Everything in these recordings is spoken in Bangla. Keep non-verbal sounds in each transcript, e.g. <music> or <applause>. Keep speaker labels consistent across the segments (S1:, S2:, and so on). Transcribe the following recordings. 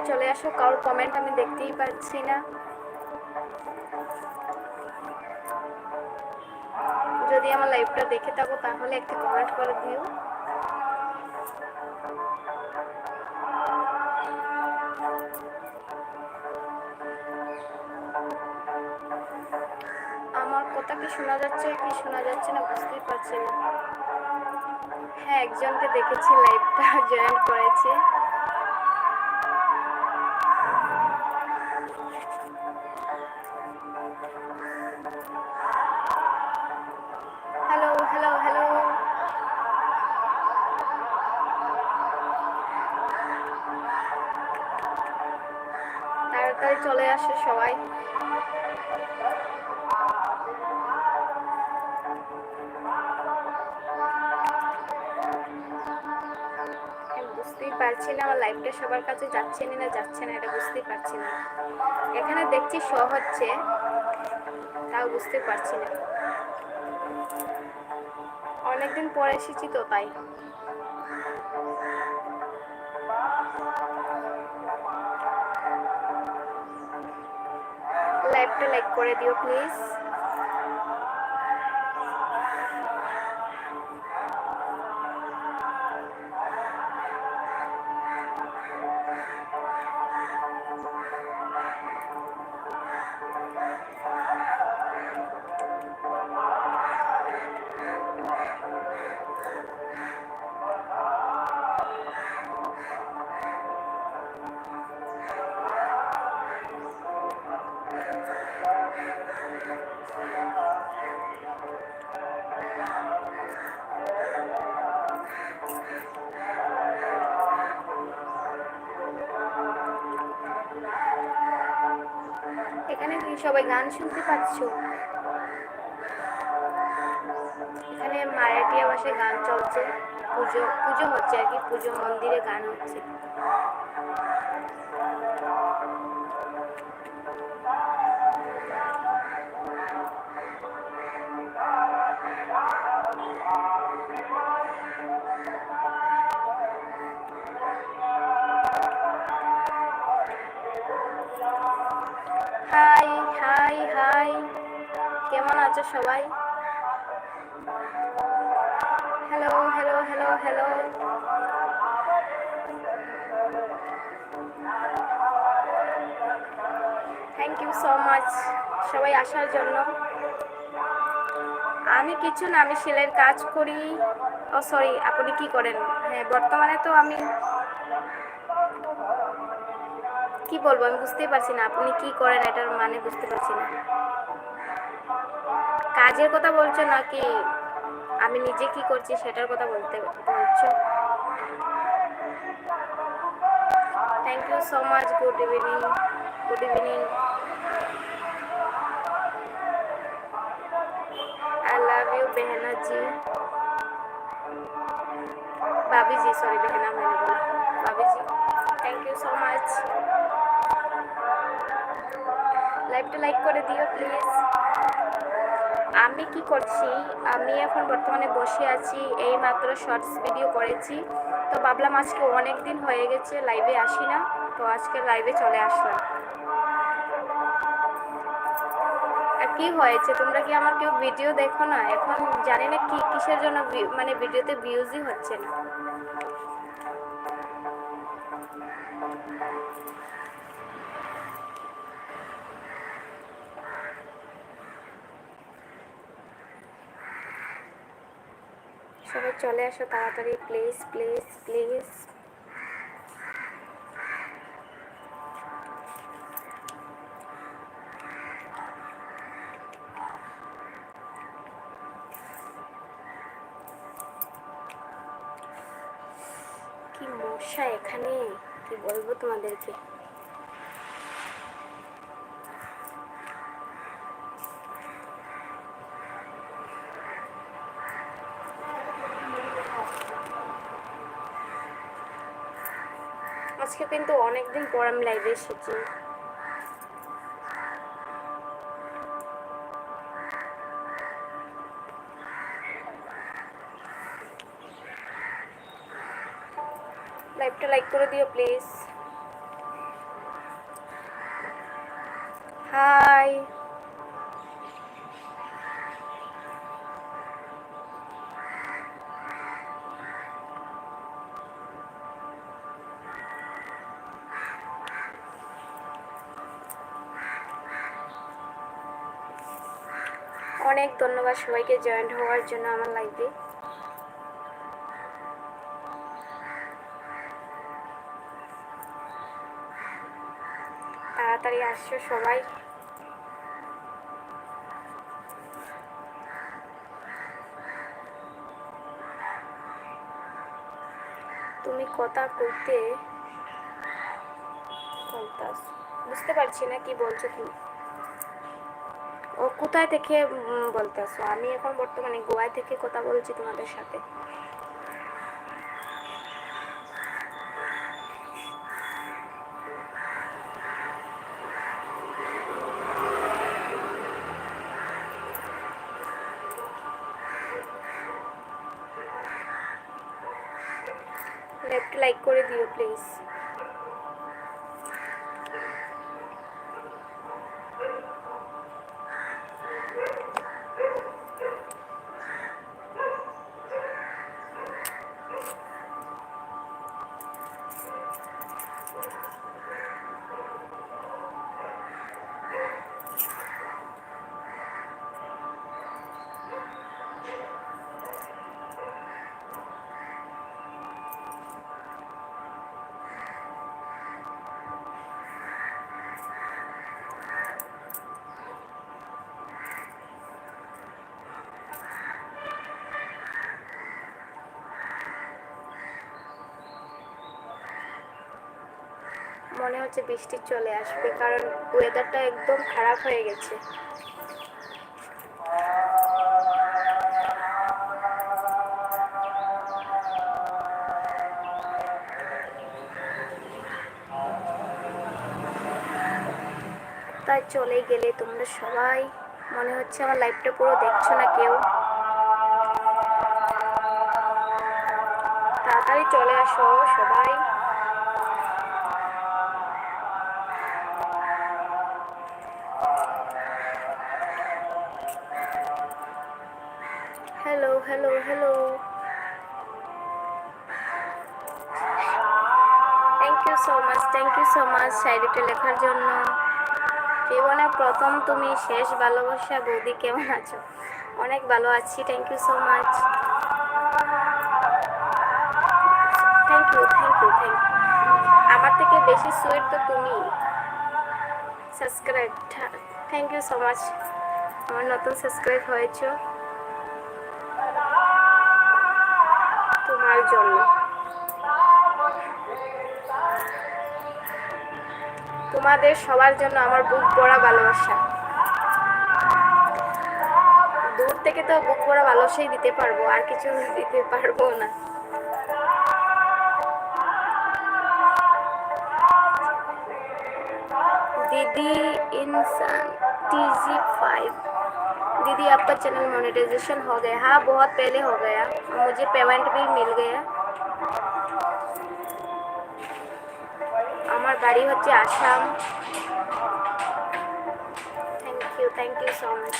S1: সবাই চলে আসো, কারোর কমেন্ট আমি দেখতেই পাচ্ছি না। যদি আমার লাইভটা দেখে থাকো, তাহলে একটি কমেন্ট করে দিও। আমার কথা কি শোনা যাচ্ছে, কি শোনা যাচ্ছে না বুঝতেই পারছি না। হ্যাঁ একজনকে দেখেছি লাইভটা জয়েন <laughs> করেছে। লাইফটা কাছে যাচ্ছে না যাচ্ছে না, এটা বুঝতেই পারছি না। এখানে দেখছি শো হচ্ছে, তাও বুঝতে পারছি না। অনেকদিন পরে এসেছি তো তাই। লাইভটা লাইক করে দিও, প্লিজ। এখানে কি সবাই গান শুনতে পাচ্ছ। এখানে মারাঠিয়া ভাষায় গান চলছে। পুজো পুজো হচ্ছে আর কি, পুজো মন্দিরে গান হচ্ছে। আছো সবাই। Hello hello hello hello thank you so much সবাই আসার জন্য। আমি কিছু না, আমি সেলাইয়ের কাজ করি। ও সরি আপনি কি করেন? হ্যাঁ বর্তমানে তো আমি কি বলব, আমি বুঝতেই পারছি না, আপনি কি করেন, এটার মানে বুঝতে পারছি না। কাজের কথা বলছো নাকি? আমি নিজে কি করছি সেটার কথা বলতে, বলছো? Thank you so much good evening good evening I love you বেহনা G Babi G sorry বেহনা মানে বলা বাবি জি থ্যাংক ইউ সো মাচ লাইভটা লাইক করে দিও প্লিজ আমি কি করছি? আমি এখন বর্তমানে বসে আছি এই মাত্র শর্টস ভিডিও করেছি। তো ভাবলাম আজকে অনেক দিন হয়ে গেছে, লাইভে আসি না। তো আজকে লাইভে চলে আসলাম। কি হয়েছে? তোমরা কি আমার কেউ ভিডিও দেখো না? এখন জানি না কি, কিসের জন্য মানে ভিডিওতে ভিউজই হচ্ছে না। চলে আসো তাড়াতাড়ি প্লিজ প্লিজ প্লিজ কি মশা এখানে? কি বলব তোমাদেরকে? আজকে কিন্তু অনেকদিন পর আমি লাইভে এসেছি। লাইভটা লাইক করে দিও প্লিজ অনেক ধন্যবাদ সবাইকে জয়েন্ট হওয়ার জন্য আমার লাইফে তাড়াতাড়ি আসছো সবাই। তুমি কথা বলতাস বুঝতে পারছি না কি বলছো তুমি। কোথায় থেকে বলতেছো? আমি এখন বর্তমানে গোয়ায় থেকে কথা বলছি তোমাদের সাথে। মনে হচ্ছে বৃষ্টি চলে আসবে, কারণ ওয়েদারটা একদম খারাপ হয়ে গেছে। তাই চলে গেলে তোমরা সবাই, মনে হচ্ছে আমার লাইফটা পুরো দেখছ না কেউ? তাড়াতাড়ি চলে আসো সবাই। Hello hello thank you so much thank you so much শায়রিটা লেখার জন্য। জীবনে প্রথম তুমি শেষ ভালোবাসা, বৌদি কেমন আছো? অনেক ভালো আছি thank you so much thank you thank you thank you আমার থেকে বেশি সুইট তো তুমি। Subscribe thank you so much আমার নতুন সাবস্ক্রাইব হয়েছো। জন্য। তোমাদের সবার জন্য আমার বুক পড়া ভালোবাসা। দূর থেকে তো বুক পড়া ভালোবাসাই দিতে পারব, আর কিছু দিতে পারব না। দিদি, ইনসান, টিজি ফাইভ। दीदी आपका चैनल मोनेटाइजेशन हो गया हाँ बहुत पहले हो गया मुझे पेमेंट भी मिल गया আমার বাড়ি হচ্ছে Assam thank you thank you so much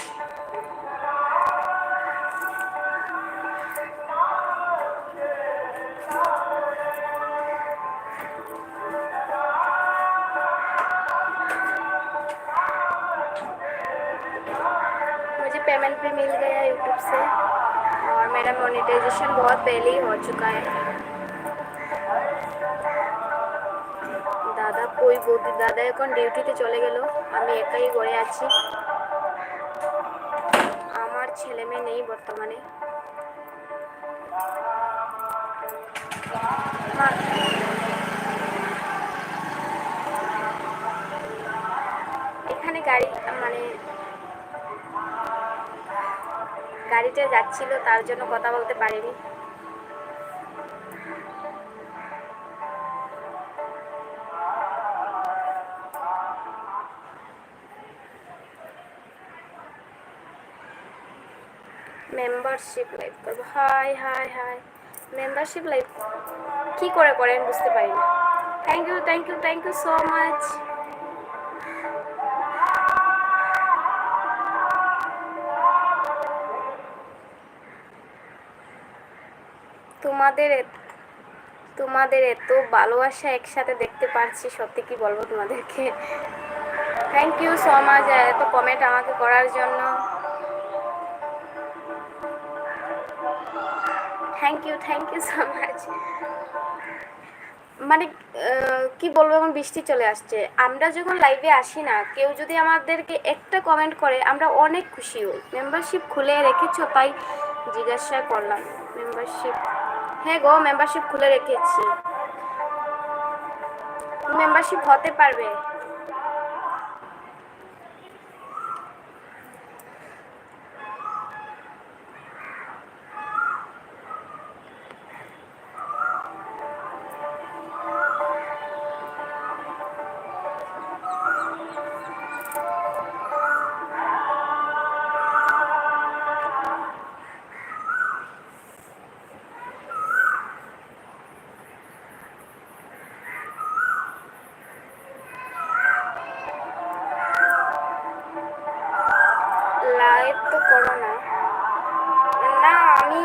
S1: payment भी मिल गया यूट्यूब से और मेरा मोनेटाइजेशन बहुत पहले ही हो चुका है দাদা কই বৌদি দাদা এখন ডিউটিতে চলে গেল আমি একাই ঘরে আছি আমার ছেলে মেয়ে নেই বর্তমানে গাড়িতে যাচ্ছিল, তার জন্য কথা বলতে পারিনি। মেম্বারশিপ লাইভ করব। Hi hi hi membership live কি করে করেন বুঝতে পারি না thank you thank you thank you so much তোমাদের তোমাদের এত ভালোবাসা একসাথে দেখতে পারছি, সত্যি কি বলব তোমাদেরকে? থ্যাংক ইউ সো মাচ এত কমেন্ট আমাকে করার জন্য। Thank you thank you so much মানে কি বলব, এখন বৃষ্টি চলে আসছে। আমরা যখন লাইভে আসি না, কেউ যদি আমাদেরকে একটা কমেন্ট করে, আমরা অনেক খুশি হই। মেম্বারশিপ খুলে রেখেছো, তাই জিজ্ঞাসা করলাম। মেম্বারশিপ হ্যাঁ গো মেম্বারশিপ খুলে রেখেছি। মেম্বারশিপ হতে পারবে। করো না। না, আমি,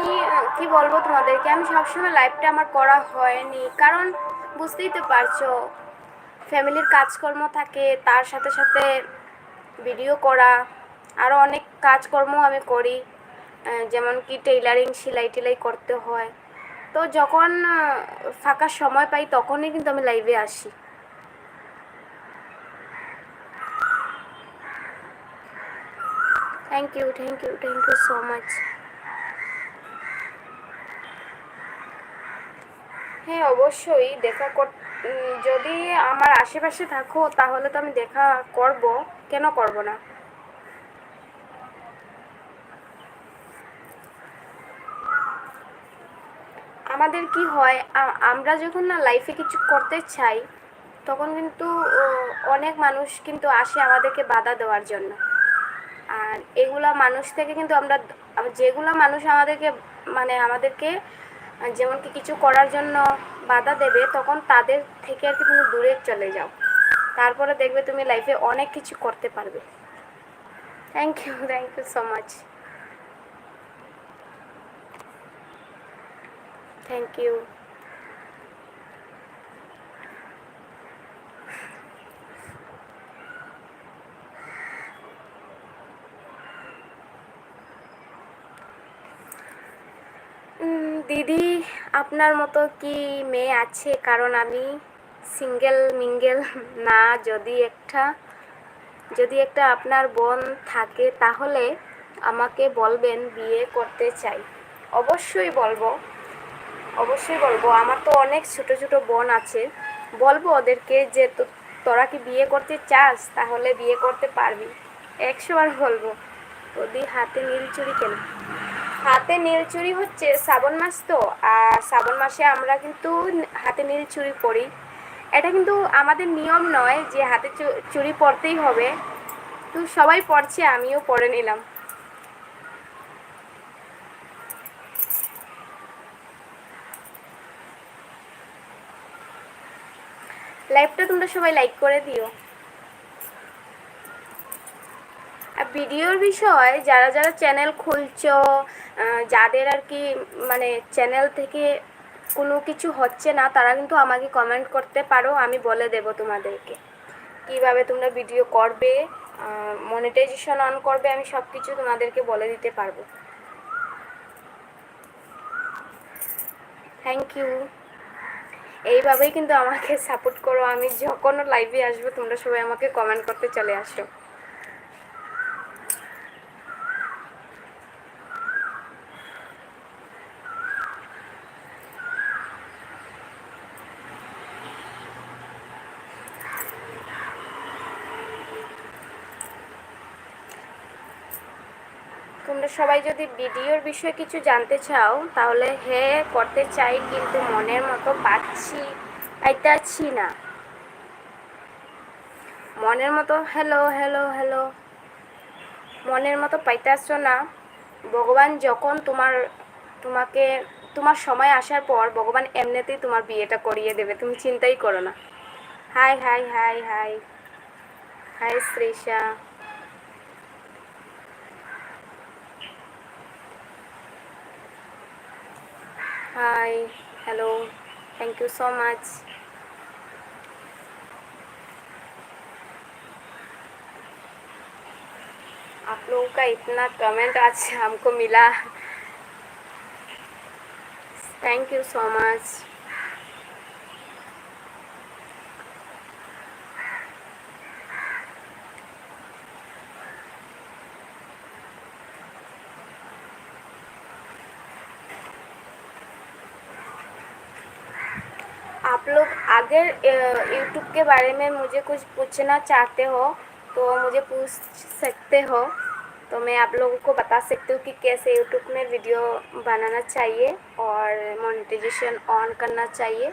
S1: কি বলব তোমাদেরকে? আমি সবসময় লাইভটা আমার করা হয়নি। কারণ, বুঝতেই তো পারছ ফ্যামিলির কাজকর্ম থাকে, তার সাথে সাথে ভিডিও করা আরও অনেক কাজকর্ম আমি করি। যেমন কি টেইলারিং সেলাই টেলাই করতে হয়। তো যখন ফাঁকা সময় পাই, তখনই কিন্তু আমি লাইভে আসি। Thank you thank you thank you so much হ্যাঁ অবশ্যই দেখা কর যদি আমার আশেপাশে থাকো, তাহলে তো আমি দেখা করব। কেন করব না? আমাদের কি হয় আমরা যখন না লাইফে কিছু করতে চাই, তখন কিন্তু অনেক মানুষ কিন্তু আসে আমাদেরকে বাধা দেওয়ার জন্য। আর এগুলা মানুষ থেকে কিন্তু আমরা যেগুলো মানুষ আমাদেরকে মানে আমাদেরকে যেমন কি কিছু করার জন্য বাধা দেবে, তখন তাদের থেকে আর কি তুমি দূরে চলে যাও। তারপরে দেখবে তুমি লাইফে অনেক কিছু করতে পারবে। Thank you thank you so much thank you দিদি, আপনার মতো কি মেয়ে আছে? কারণ আমি সিঙ্গেল মিঙ্গেল না। যদি একটা যদি একটা আপনার বোন থাকে, তাহলে আমাকে বলবেন, বিয়ে করতে চাই। অবশ্যই বলব। অবশ্যই বলব। আমার তো অনেক ছোট ছোট বোন আছে। বলব ওদেরকে যে তোরা কি বিয়ে করতে চাস? তাহলে বিয়ে করতে পারবি। একশোবার বলব। ওদি হাতে নীল চুরি কেন। হাতে নীল চুরি হচ্ছে শ্রাবণ মাস তো, আর শ্রাবণ মাসে আমরা কিন্তু হাতে নীল চুরি পরি। এটা কিন্তু আমাদের নিয়ম নয় যে হাতে চুরি পরতেই হবে। তো সবাই পড়ছে আমিও পরে নিলাম। লাইভটা তোমরা সবাই লাইক করে দিও আর ভিডিওর বিষয়, যারা যারা চ্যানেল খুলছো যাদের আর কি মানে চ্যানেল থেকে কোনো কিছু হচ্ছে না, তারা কিন্তু আমাকে কমেন্ট করতে পারো, আমি বলে দেব তোমাদেরকে। কীভাবে তোমরা ভিডিও করবে মনিটাইজেশন অন করবে, আমি সব কিছু তোমাদেরকে বলে দিতে পারব। থ্যাংক ইউ এইভাবেই কিন্তু আমাকে সাপোর্ট করো, আমি যখন লাইভে আসব, তোমরা সবাই আমাকে কমেন্ট করতে চলে আসো। তোমরা সবাই যদি ভিডিওর বিষয়ে কিছু জানতে চাও, তাহলে হে করতে চাই কিন্তু মনের মতো পাচ্ছি, পাইতাছি না। মনের মতো হ্যালো হ্যালো হ্যালো মনের মতো পাইতাছ না। ভগবান যখন তোমার, তোমাকে, তোমার সময় আসার পর ভগবান এমনিতেই তোমার বিয়েটা করিয়ে দেবে, তুমি চিন্তাই করো না। Hi hi hi hi. Hi Srisha hi hello thank you so much आप लोगों का इतना कमेंट आज हमको मिला। थैंक यू सो मच आप लोग अगर यूट्यूब के बारे में मुझे कुछ पूछना चाहते हो तो मुझे पूछ सकते हो। तो मैं आप लोगों को बता सकती हूँ कि कैसे यूट्यूब में वीडियो बनाना चाहिए और मोनेटाइजेशन ऑन करना चाहिए।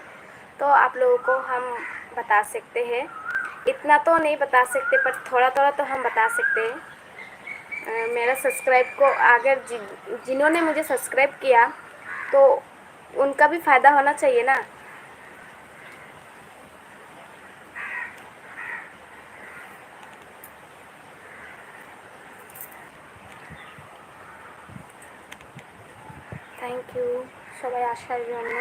S1: तो आप लोगों को हम बता सकते हैं। इतना तो नहीं बता सकते, पर थोड़ा थोड़ा तो हम बता सकते हैं। मेरा सब्सक्राइब को अगर जिन्होंने मुझे सब्सक्राइब किया तो उनका भी फ़ायदा होना चाहिए ना। সবাই আসার জন্য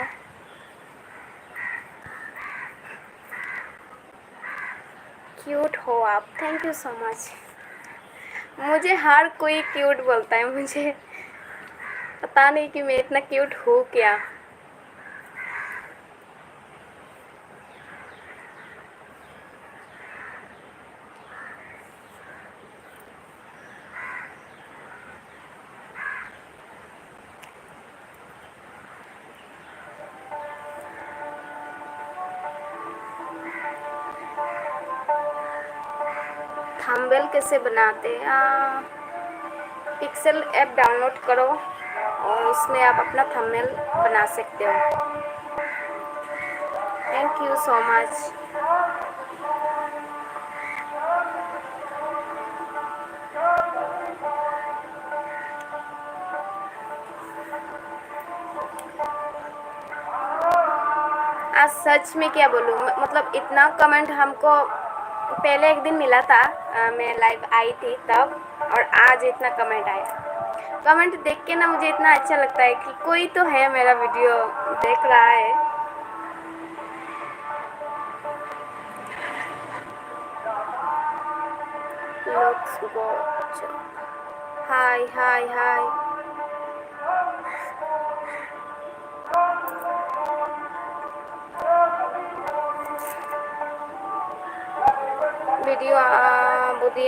S1: क्यूट हो आप थैंक यू सो मच मुझे हर कोई क्यूट बोलता है मुझे पता नहीं कि मैं इतना क्यूट हूँ क्या थंबनेल कैसे बनाते हैं? पिक्सल ऐप डाउनलोड करो और उसमें आप अपना थंबनेल बना सकते हो। थैंक यू सो मच आज सच में क्या बोलूँ? मतलब इतना कमेंट हमको पहले एक दिन मिला था अ, मैं लाइव आई थी तब और आज इतना कमेंट आया। कमेंट देख के ना मुझे इतना अच्छा लगता है कि कोई तो है मेरा वीडियो देख रहा है। हाय हाय हाय ভিডিও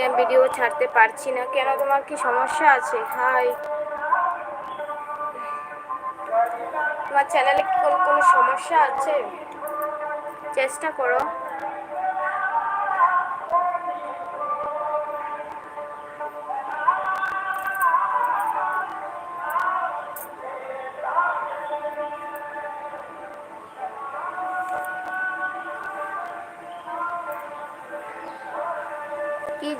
S1: আমি ভিডিও ছাড়তে পারছি না। কেন, তোমার কি সমস্যা আছে? হাই তোমার চ্যানেলে কোনো কোনো সমস্যা আছে? চেষ্টা করো।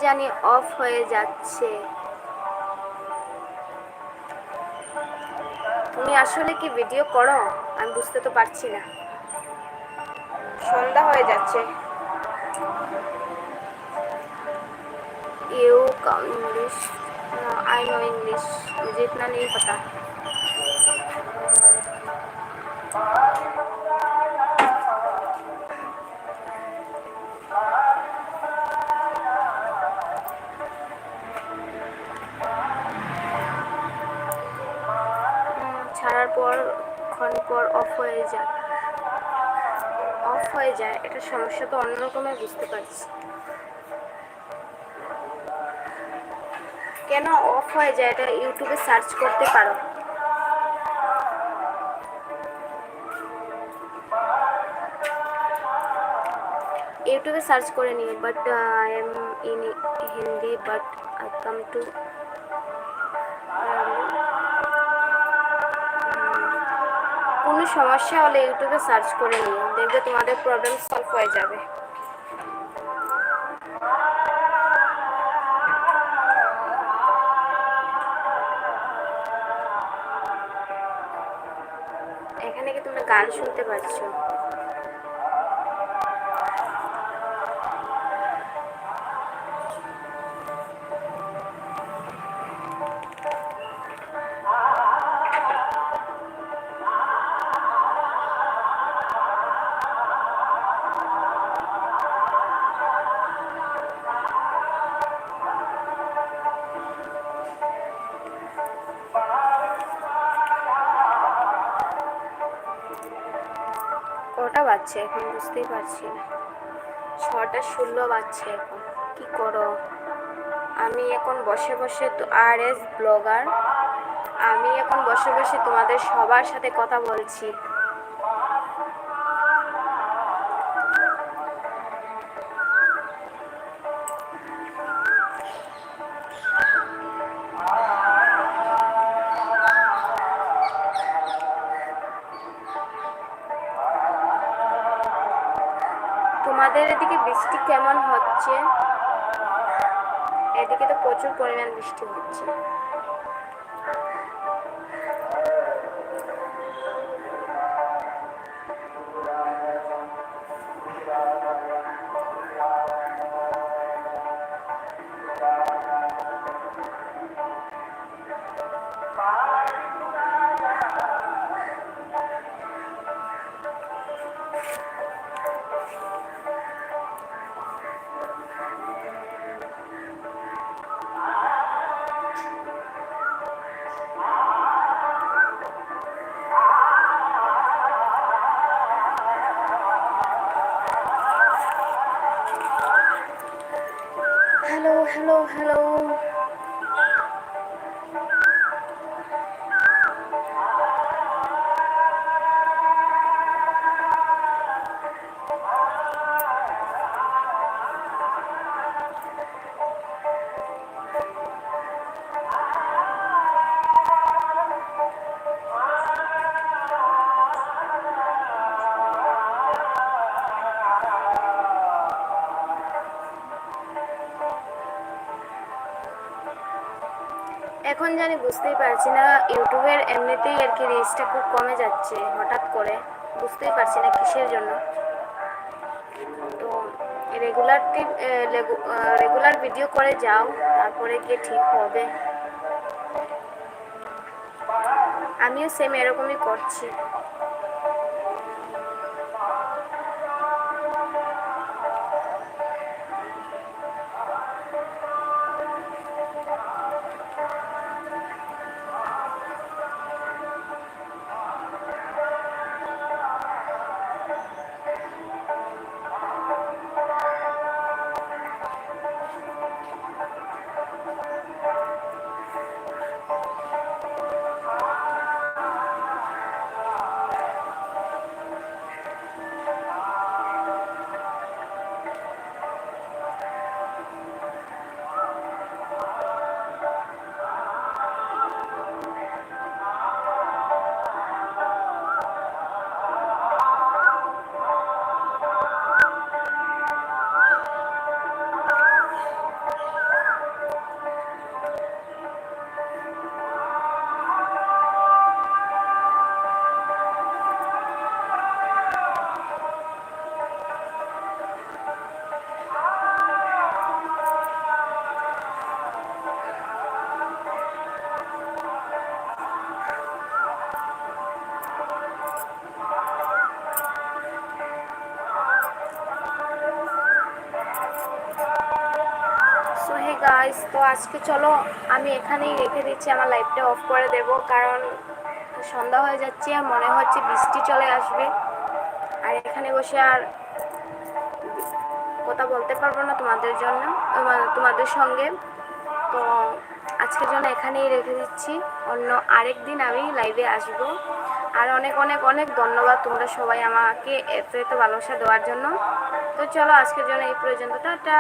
S1: জানি অফ হয়ে যাচ্ছে তুমি আসলে কি ভিডিও করো আমি বুঝতে তো পারছি না সন্ধ্যা হয়ে যাচ্ছে you English I know English मुझे इतना नहीं पता ছাড়ার পর ক্ষণ পর অফ হয়ে যায়। অফ হয়ে যায়, এটা সমস্যা তো অন্যরকমের বুঝতে পারছি। কেন অফ হয়ে যায়, এটা ইউটিউবে সার্চ করতে পারো। ইউটিউবে সার্চ করে নিয়ে but I am in Hindi but I come to কোনো সমস্যা হলে ইউটিউবে সার্চ করে নিও, দেখবে তোমাদের প্রবলেম সলভ হয়ে যাবে। এখানে কি তোমরা গান শুনতে পাচ্ছ? বাজছে এখন বুঝতেই পারছি না। ছটা ষোলো বাজছে এখন, কি করো? আমি এখন বসে বসে তো আর এস ব্লগার, আমি এখন বসে বসে তোমাদের সবার সাথে কথা বলছি। বৃষ্টি কেমন হচ্ছে? এদিকে তো প্রচুর পরিমাণ বৃষ্টি হচ্ছে। এখন জানি বুঝতেই পারছি না, ইউটিউবের এমনিতেই আর কি রিচটা খুব কমে যাচ্ছে, হঠাৎ করে। বুঝতেই পারছি না কিসের জন্য। তো রেগুলার রেগুলার ভিডিও করে যাও, তারপরে গিয়ে ঠিক হবে। আমিও সেম এরকমই করছি। গাইস তো আজকে চলো, আমি এখানেই রেখে দিচ্ছি, আমার লাইভটা অফ করে দেব, কারণ সন্ধ্যা হয়ে যাচ্ছে আর মনে হচ্ছে বৃষ্টি চলে আসবে। আর এখানে বসে আর কথা বলতে পারব না তোমাদের জন্য তোমাদের সঙ্গে। তো আজকের জন্য এখানেই রেখে দিচ্ছি, অন্য আরেক দিন আমি লাইভে আসব। আর অনেক অনেক অনেক ধন্যবাদ তোমরা সবাই আমাকে এত এত ভালোবাসা দেওয়ার জন্য। তো চলো, আজকের জন্য এই পর্যন্ত, টাটা।